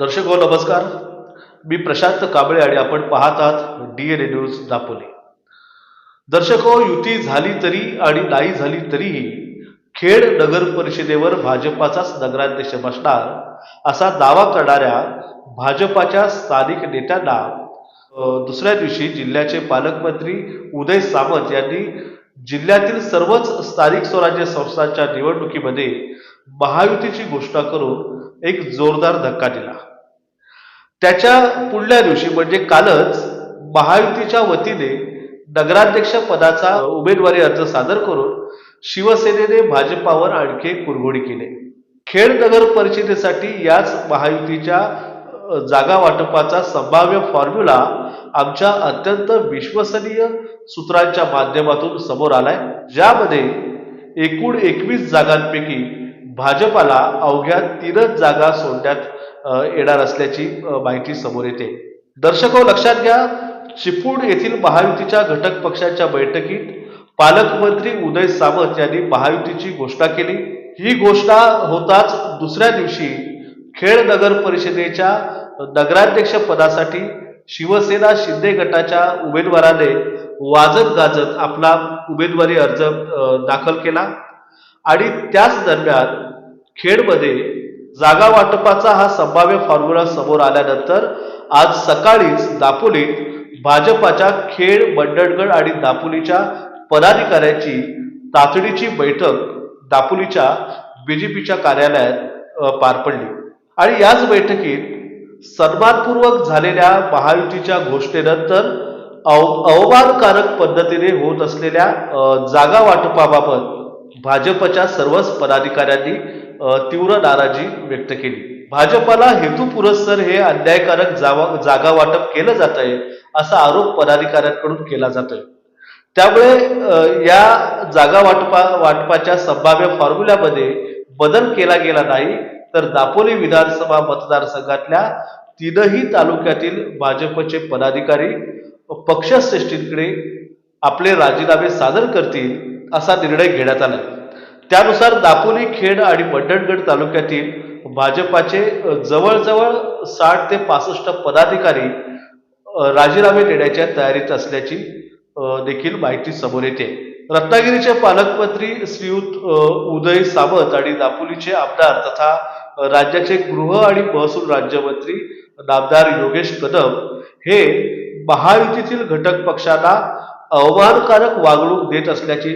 दर्शक हो नमस्कार. मी प्रशांत कांबळे आणि आपण पाहत आहात डी ए न्यूज दापोली. दर्शक हो युती झाली तरी आणि नाही झाली तरीही खेड नगर परिषदेवर भाजपाचाच नगराध्यक्ष बसणार असा दावा करणाऱ्या भाजपाच्या स्थानिक नेत्यांना दुसऱ्या दिवशी जिल्ह्याचे पालकमंत्री उदय सामंत यांनी जिल्ह्यातील सर्वच स्थानिक स्वराज्य संस्थांच्या निवडणुकीमध्ये महायुतीची घोषणा करून एक जोरदार धक्का दिला. त्याच्या पुढल्या दिवशी म्हणजे कालच महायुतीच्या वतीने नगराध्यक्ष पदाचा उमेदवारी अर्ज सादर करून शिवसेनेने भाजपावर आणखी कुरघोडी केली. खेड नगर परिषदेसाठी याच महायुतीच्या जागा वाटपाचा संभाव्य फॉर्म्युला आमच्या अत्यंत विश्वसनीय सूत्रांच्या माध्यमातून समोर आलाय. ज्यामध्ये एकूण एकवीस जागांपैकी भाजपाला अवघ्या तीनच जागा सोडण्यात येणार असल्याची माहिती समोर येते. दर्शको लक्षात घ्या चिपळूण येथील महायुतीच्या घटक पक्षाच्या बैठकीत पालकमंत्री उदय सामंत यांनी महायुतीची घोषणा केली. ही घोषणा होताच दुसऱ्या दिवशी खेड नगर परिषदेच्या नगराध्यक्ष पदासाठी शिवसेना शिंदे गटाच्या उमेदवाराने वाजत गाजत आपला उमेदवारी अर्ज दाखल केला. आणि त्याच दरम्यान खेडमध्ये जागा वाटपाचा हा संभाव्य फॉर्म्युला समोर आल्यानंतर आज सकाळीच दापोलीत भाजपाच्या खेड मंडणगड आणि दापोलीच्या पदाधिकाऱ्यांची तातडीची बैठक दापोलीच्या बीजेपीच्या कार्यालयात पार पडली. आणि याच बैठकीत सन्मानपूर्वक झालेल्या महायुतीच्या घोषणेनंतर अव अवमानकारक पद्धतीने होत असलेल्या जागा वाटपाबाबत भाजपच्या सर्वच पदाधिकाऱ्यांनी तीव्र नाराजी व्यक्त केली. भाजपाला हेतू पुरस्सर हे अन्यायकारक जावा जागा वाटप केलं जात आहे असा आरोप पदाधिकाऱ्यांकडून केला जातोय. त्यामुळे या जागा वाटपा वाटपाच्या संभाव्य फॉर्म्युल्यामध्ये बदल केला गेला नाही तर दापोली विधानसभा मतदारसंघातल्या तीनही तालुक्यातील भाजपचे पदाधिकारी पक्षश्रेष्ठींकडे आपले राजीनामे सादर करतील असा निर्णय घेण्यात आला. त्यानुसार दापोली खेड आणि मंडणगड तालुक्यातील भाजपाचे जवळजवळ साठ ते पासष्ट पदाधिकारी राजीनामे देण्याच्या तयारीत असल्याची देखील माहिती समोर येते. रत्नागिरीचे पालकमंत्री श्रीयुत उदय सामंत आणि दापोलीचे आमदार तथा राज्याचे गृह आणि महसूल राज्यमंत्री नामदार योगेश कदम हे महायुतीतील घटक पक्षांना अवमानकारक वागणूक देत असल्याची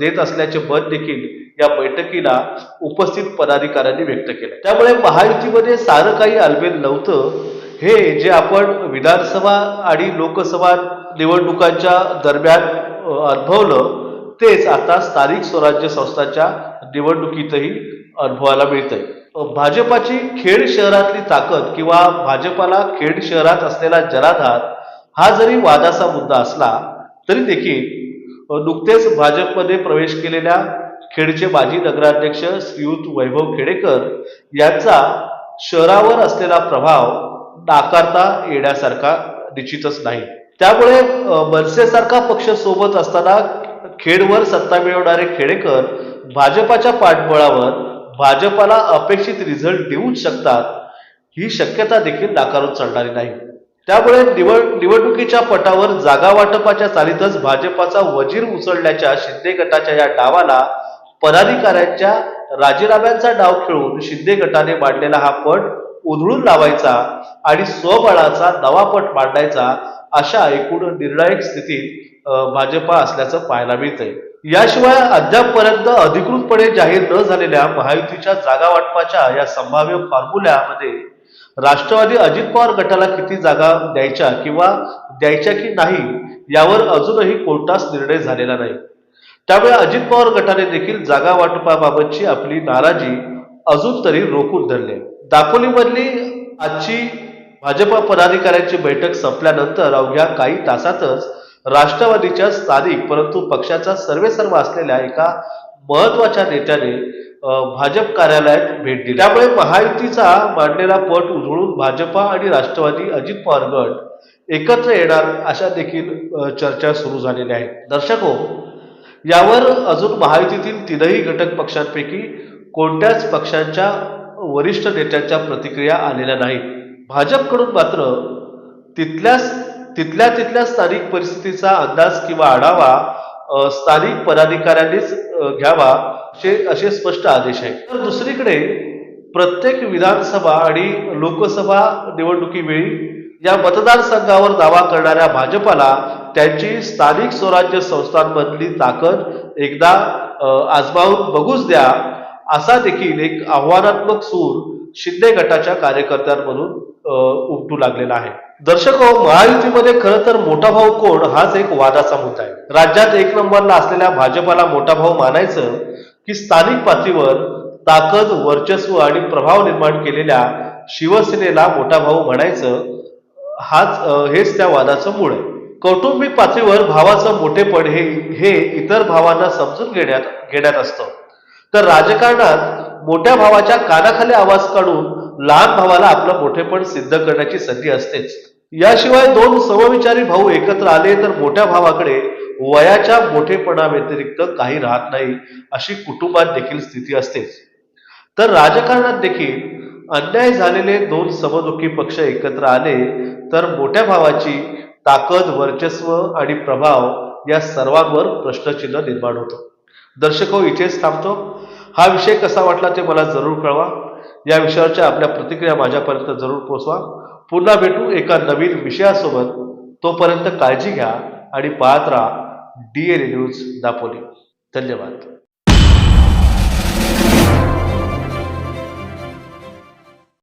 देत असल्याचे मत देखील या बैठकीला उपस्थित पदाधिकाऱ्यांनी व्यक्त केलं. त्यामुळे महायुतीमध्ये सारं काही आलबेल नव्हतं. हे जे आपण विधानसभा आणि लोकसभा निवडणुकांच्या दरम्यान अनुभवलं तेच आता स्थानिक स्वराज्य संस्थांच्या निवडणुकीतही अनुभवायला मिळतंय. भाजपाची खेड शहरातली ताकद किंवा भाजपाला खेड शहरात असलेला जनाधार हा जरी वादाचा मुद्दा असला तरी देखील नुकतेच भाजपमध्ये प्रवेश केलेल्या खेडचे माजी नगराध्यक्ष श्रीयुत वैभव खेडेकर यांचा शहरावर असलेला प्रभाव नाकारता येण्यासारखा निश्चितच नाही. त्यामुळे मनसेसारखा पक्ष सोबत असताना खेडवर सत्ता मिळवणारे खेडेकर भाजपाच्या पाठबळावर भाजपाला अपेक्षित रिझल्ट देऊच शकतात ही शक्यता देखील नाकारून चालणारी नाही. त्यामुळे निवड निवडणुकीच्या पटावर जागा वाटपाच्या चालीतच भाजपाचा वजीर उचलण्याच्या शिंदे गटाच्या या डावाला पदाधिकाऱ्यांच्या राजीनाम्यांचा डाव खेळून शिंदे गटाने मांडलेला हा पट उधळून लावायचा आणि स्वबळाचा नवा पट मांडायचा अशा एकूण निर्णायक स्थितीत भाजपा असल्याचं पाहायला मिळतंय. याशिवाय अद्यापपर्यंत अधिकृतपणे जाहीर न झालेल्या महायुतीच्या जागा वाटपाच्या या संभाव्य फॉर्म्युल्यामध्ये राष्ट्रवादी अजित पवार गटाला किती जागा द्यायच्या किंवा द्यायच्या की नाही यावर अजूनही कोणताच निर्णय झालेला नाही. त्यामुळे अजित पवार गटाने देखील जागा वाटपाबाबतची आपली नाराजी अजून तरी रोखून धरली. दापोलीमधली आजची भाजपा पदाधिकाऱ्यांची बैठक संपल्यानंतर अवघ्या काही तासातच राष्ट्रवादीच्या स्थानिक परंतु पक्षाचा सर्वेसर्व असलेल्या एका महत्त्वाच्या नेत्याने भाजप कार्यालयात भेट दिली. त्यामुळे महायुतीचा मांडलेला पट उजळून भाजपा आणि राष्ट्रवादी अजित पवार गट एकत्र येणार अशा देखील चर्चा सुरू झालेल्या आहेत. दर्शक हो, यावर अजून महायुतीतील तीनही घटक पक्षांपैकी कोणत्याच पक्षांच्या वरिष्ठ नेत्यांच्या प्रतिक्रिया आलेल्या नाहीत. भाजपकडून मात्र तिथल्याच तिथल्या तिथल्या स्थानिक परिस्थितीचा अंदाज किंवा आढावा स्थानिक पदाधिकाऱ्यांनीच घ्यावा असे असे स्पष्ट आदेश आहे तर दुसरीकडे प्रत्येक विधानसभा आणि लोकसभा निवडणुकीवेळी या मतदारसंघावर दावा करणाऱ्या भाजपाला त्यांची स्थानिक स्वराज्य संस्थांमधली ताकद एकदा आजमावून बघूच द्या असा देखील एक आव्हानात्मक सूर शिंदे गटाच्या कार्यकर्त्यांमधून उमटू लागलेला आहे. दर्शक हो, महायुतीमध्ये खरं तर मोठा भाऊ कोण हाच एक वादाचा मुद्दा आहे. राज्यात एक नंबरला असलेल्या भाजपाला मोठा भाऊ मानायचं की स्थानिक पातळीवर ताकद वर्चस्व आणि प्रभाव निर्माण केलेल्या शिवसेनेला मोठा भाऊ म्हणायचं हाच हेच त्या वादाचं मूळ आहे. कौटुंबिक पातळीवर भावाचं मोठेपण हे हे इतर भावांना समजून घेण्यात घेण्यात असतं. तर राजकारणात मोठ्या भावाच्या कानाखाली आवाज काढून लहान भावाला आपलं मोठेपण सिद्ध करण्याची संधी असतेच. याशिवाय दोन समविचारी भाऊ एकत्र आले तर मोठ्या भावाकडे वयाच्या मोठेपणा व्यतिरिक्त काही राहत नाही अशी कुटुंबात देखील स्थिती असतेच तर राजकारणात देखील अन्याय झालेले दोन समदुखी पक्ष एकत्र आले तर मोठ्या भावाची ताकद वर्चस्व आणि प्रभाव या सर्वांवर प्रश्नचिन्ह निर्माण होतो. दर्शक हो इथेच थांबतो. हा विषय कसा वाटला ते मला जरूर कळवा. या विषयावरच्या आपल्या प्रतिक्रिया माझ्यापर्यंत जरूर पोहोचवा. पुन्हा भेटू एका नवीन विषयासोबत. तोपर्यंत काळजी घ्या आणि पाहत राहा. D news Dapoli. धन्यवाद.